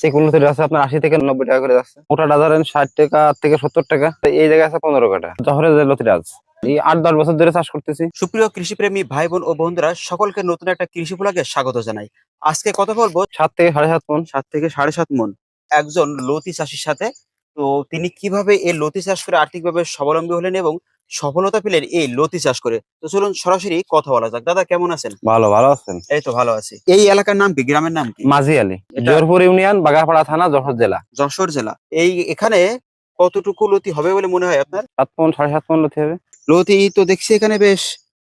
সেগুলো তৈরি আছে আপনার আশি থেকে নব্বই টাকা করে যাচ্ছে। মোটাটা ধরেন ষাট টাকা থেকে সত্তর টাকা। এই জায়গায় আছে পনেরো কাটা জহরের যে লতিরাজ এই আট দশ বছর ধরে চাষ করতেছি। সুপ্রিয় কৃষিপ্রেমী ভাই বোন ও বন্ধুরা সকলকে নতুন একটা কৃষি ব্লগে স্বাগত জানাই। আজকে কথা বলব সাত থেকে সাড়ে সাত মন। সাত থেকে সাড়ে সাত মন একজন লতি চাষির সাথে। তো তিনি কীভাবে এই লতি চাষ করে আর্থিকভাবে স্বাবলম্বী হলেন এবং সফলতা পেলেন এই লতি চাষ করে। তো চলুন সরাসরি কথা বলা যাক। দাদা কেমন আছেন? ভালো ভালো আছেন? এই তো ভালো আছি। এই এলাকার নাম কি? গ্রামের নাম কি? মাঝি আলী জোরপুর ইউনিয়ন বাগাপাড়া থানা যশোর জেলা। যশোর জেলা। এই এখানে কতটুকু লতি হবে বলে মনে হয় আপনার? সাত মন সাড়ে সাত মন লতি হবে। লতি তো দেখছি এখানে বেশ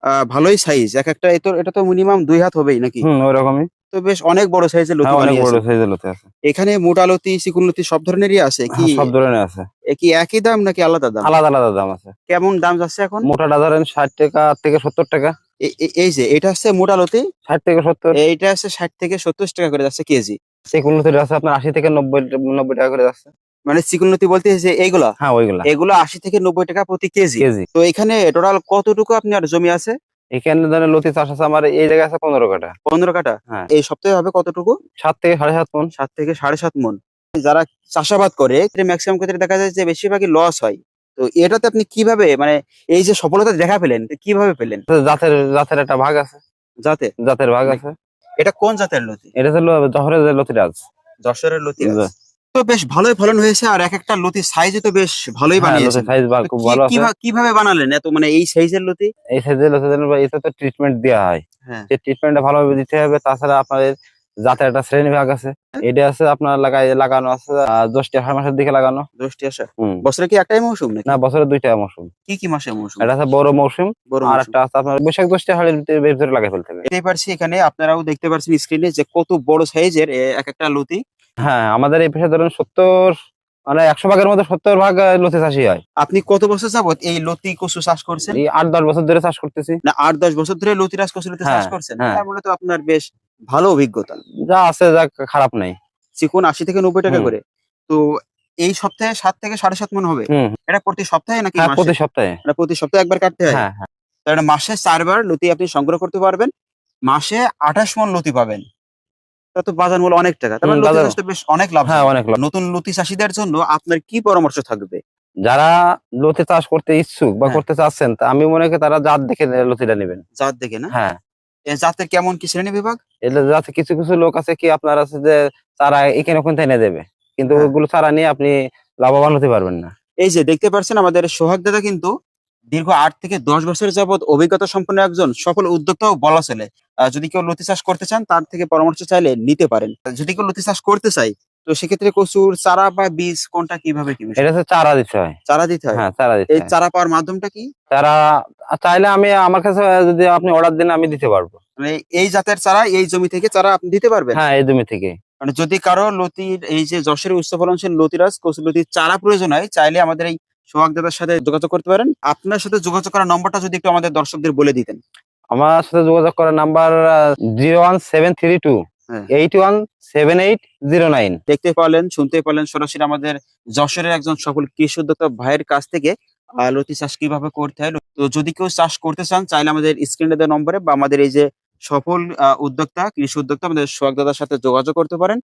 আহ, ভালোই সাইজ এক একটা এটা তো মিনিমাম দুই হাত হবেই নাকি? হম ওই রকমই তো বেশ অনেক বড় সাইজের লতি হ্যাঁ, অনেক বড় সাইজের লতি আছে। এখানে মোটা লতি চিকুন লতি সব ধরনেরই আছে? কি হ্যাঁ, সব ধরনের আছে। কি একই দাম নাকি আলাদা দাম? আলাদা আলাদা দাম আছে। কেমন দাম যাচ্ছে এখন? মোটাটা ধরেন ষাট টাকা থেকে সত্তর টাকা। এই যে এটা হচ্ছে মোটা লতি? ষাট থেকে সত্তর। এইটা হচ্ছে ষাট থেকে সত্তর টাকা করে যাচ্ছে কেজি। সেগুলো তৈরি আছে আপনার আশি থেকে নব্বই নব্বই টাকা করে যাচ্ছে। মানে চিকুন লতি বলতে যে এইগুলা? হ্যাঁ ওইগুলা। এগুলো আশি থেকে নব্বই টাকা প্রতি কেজি। কেজি। তো এখানে টোটাল কতটুকু আপনার জমি আছে? এখানে ধরেন লতি চাষ আছে আমার এই জায়গায় আছে পনেরো কাটা পনেরো কাটা হ্যাঁ। এই সপ্তাহে হবে কতটুকু? সাত থেকে সাড়ে সাত মন। সাত থেকে সাড়ে সাত মন। যারা চাষাবাদ করে ম্যাক্সিমাম ক্ষেত্রে দেখা যায় যে বেশিরভাগই লস হয়। তো এটাতে আপনি কীভাবে মানে এই যে সফলতা দেখা পেলেন কীভাবে পেলেন? জাতের জাতের একটা ভাগ আছে। যাতে জাতের ভাগ আছে। এটা কোন জাতের লতি? এটা ছিল জহরের লতিরাজ। যশোরের লতি জি। তো বেশ ভালোই ফলন হয়েছে আর এক একটা লতি সাইজে তো বেশ ভালোই বানিয়েছেন। সাইজ ভাগ খুব ভালো কীভাবে বানালেন? এত মানে এই সাইজের লতি? এই সাইজের লতি এটা তো ট্রিটমেন্ট দেওয়া হয়। হ্যাঁ। যে ট্রিটমেন্টটা ভালোভাবে দিতে হবে তাছাড়া আপনাদের জাতের একটা শ্রেণি ভাগ আছে। এটা আছে আপনার লাগাই লাগানো আছে দশটি আষাঢ় মাসের দিকে লাগানো। দশটি আসা হুম। বছরে কি একটাই মৌসুম নাকি? না বছরে দুইটা মৌসুম। কি কি মাসে মৌসুম? এটা আছে বড় মৌসুম আর একটা আছে আপনার বৈশাখ দশটি হাড়ির ভিতরে লাগাই ফেলতে হবে। দেখতে পারছি এখানে আপনারাও দেখতে পাচ্ছেন স্ক্রিনে যে কত বড় সাইজের এক একটা লতি। হ্যাঁ আমাদের এই পেশায় ধরুন সত্তর মানে একশো ভাগের মধ্যে সত্তর ভাগ লতি চাষই হয়। আপনি কত বছর যাবত এই লতি কচু চাষ করছেন? এই আট দশ বছর ধরে চাষ করতেছি। না আট দশ বছর ধরে লতিরাজ কচু লতি চাষ হ্যাঁ, করছেন। হ্যাঁ। তার মানে তো আপনার বেশ ভালো অভিজ্ঞতা। যা আছে যা খারাপ নাই। চিকুন আশি থেকে নব্বই টাকা করে। তো এই সপ্তাহে সাত থেকে সাড়ে সাত মন হবে? এটা প্রতি সপ্তাহে নাকি হ্যাঁ মাসে? প্রতি সপ্তাহে। এটা প্রতি সপ্তাহে একবার কাটতে হয়? হ্যাঁ হ্যাঁ। তাহলে মাসে চারবার লতি আপনি সংগ্রহ করতে পারবেন। মাসে আঠাশ মন লতি পাবেন। তা বাজার মূল্য অনেক টাকা। মানে বেশ অনেক লাভ হ্যাঁ অনেক লাভ। নতুন লতি চাষীদের জন্য আপনার কি পরামর্শ থাকবে? যারা লতি চাষ করতে ইচ্ছুক বা হ্যাঁ। করতে চাচ্ছেন আমি মনে করি তারা জাত দেখে লতিটা নেবেন। জাত দেখে না? হ্যাঁ। জাতের কেমন কি শ্রেণি বিভাগ? কিছু কিছু লোক আছে কি আপনার আছে যে তারা এখানে ওখানে এনে দেবে। কিন্তু হ্যাঁ। ওগুলো চারা নিয়ে আপনি লাভবান হতে পারবেন না। এই যে দেখতে পাচ্ছেন আমাদের সোহাগ দাদা কিন্তু দীর্ঘ আট থেকে দশ বছর যাবত অভিজ্ঞতা সম্পন্ন একজন সফল উদ্যোক্তাও বলা চলে। যদি কেউ লতি চাষ করতে চান তার থেকে পরামর্শ চাইলে নিতে পারেন। যদি কেউ লতি চাষ করতে চাই তো সেক্ষেত্রে কচুর চারা বা বীজ কোনটা কীভাবে কি এটা হচ্ছে চারা দিতে হয়। চারা দিতে হয়? হ্যাঁ চারা দিতে এই চারা পাওয়ার মাধ্যমটা কি? চারা চাইলে আমি আমার কাছে যদি আপনি অর্ডার দিন আমি দিতে পারব। মানে এই জাতের চারা এই জমি থেকে চারা আপনি দিতে পারবেন? হ্যাঁ এই জমি থেকে। মানে যদি কারও লতির এই যে যশোরের উচ্চ ফলনশীল লতিরাজ কচু লতির চারা প্রয়োজন হয় চাইলে আমাদের এই সোহাগ দাদার সাথে যোগাযোগ করতে পারেন। আপনার সাথে যোগাযোগ করার নম্বরটা যদি একটু আমাদের দর্শকদের বলে দিতেন। আমার সাথে যোগাযোগ করার number zero one seven three two. হ্যাঁ। Eight one seven eight zero nine. দেখতে পারলেন শুনতে পারলেন সরাসরি আমাদের যশোরের একজন সকল কৃষি উদ্যোক্তা ভাইয়ের কাছ থেকে লতি চাষ কীভাবে করতে হয় তো যদি কেউ চাষ করতে চান চাইলে আমাদের স্ক্রিনে দেওয়া নম্বরে বা আমাদের এই যে সফল উদ্যোক্তা কৃষি উদ্যোক্তা আমাদের সোহাগ দাদার সাথে যোগাযোগ করতে পারেন।